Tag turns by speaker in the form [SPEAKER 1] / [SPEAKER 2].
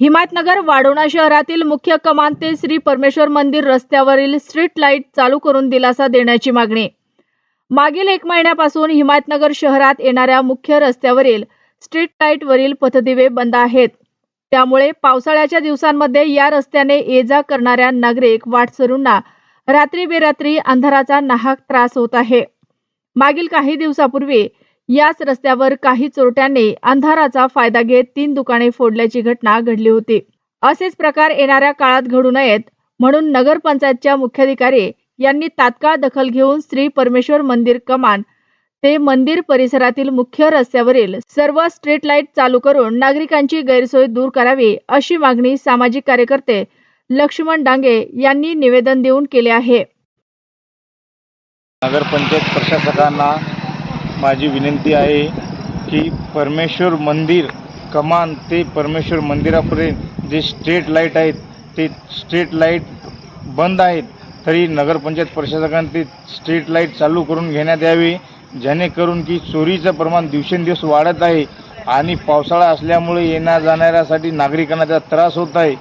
[SPEAKER 1] हिमायतनगर वाडोणा शहरातील मुख्य कमान ते श्री परमेश्वर मंदिर रस्त्यावरील स्ट्रीट लाइट चालू करून दिलासा देण्याची मागणी. मागील एक महिन्यापासून हिमायतनगर शहरात येणाऱ्या मुख्य रस्त्यावरील स्ट्रीट लाईटवरील पथदिवे बंद आहेत. त्यामुळे पावसाळ्याच्या दिवसांमध्ये या रस्त्याने ये जा करणाऱ्या नागरिक वाटसरूंना रात्री बेरात्री अंधाराचा नाहक त्रास होत आहे. मागील काही दिवसापूर्वी याच रस्त्यावर काही चोरट्यांनी अंधाराचा फायदा घेत तीन दुकाने फोडल्याची घटना घडली होती. असेच प्रकार येणाऱ्या काळात घडू नयेत म्हणून नगरपंचायतच्या मुख्याधिकारी यांनी तात्काळ दखल घेऊन श्री परमेश्वर मंदिर कमान ते मंदिर परिसरातील मुख्य रस्त्यावरील सर्व स्ट्रीट लाइट चालू करून नागरिकांची गैरसोय दूर करावी अशी मागणी सामाजिक कार्यकर्ते लक्ष्मण डांगे यांनी निवेदन देऊन केले आहे.
[SPEAKER 2] नगरपंचायत प्रशासकांना माझी विनंती आहे की परमेश्वर मंदिर कमान ते परमेश्वर मंदिरापर्यंत जे स्ट्रीट लाइट आहेत ते स्ट्रीट लाइट बंद आहेत तरी नगरपंचायत प्रशासकांनी ते स्ट्रीट लाइट चालू करून घेण्यात यावे जेणेकरून की चोरीचं प्रमाण दिवसेंदिवस वाढत आहे आणि पावसाळा असल्यामुळे येण्या जाणाऱ्यासाठी नागरिकांना त्याचा त्रास होत आहे.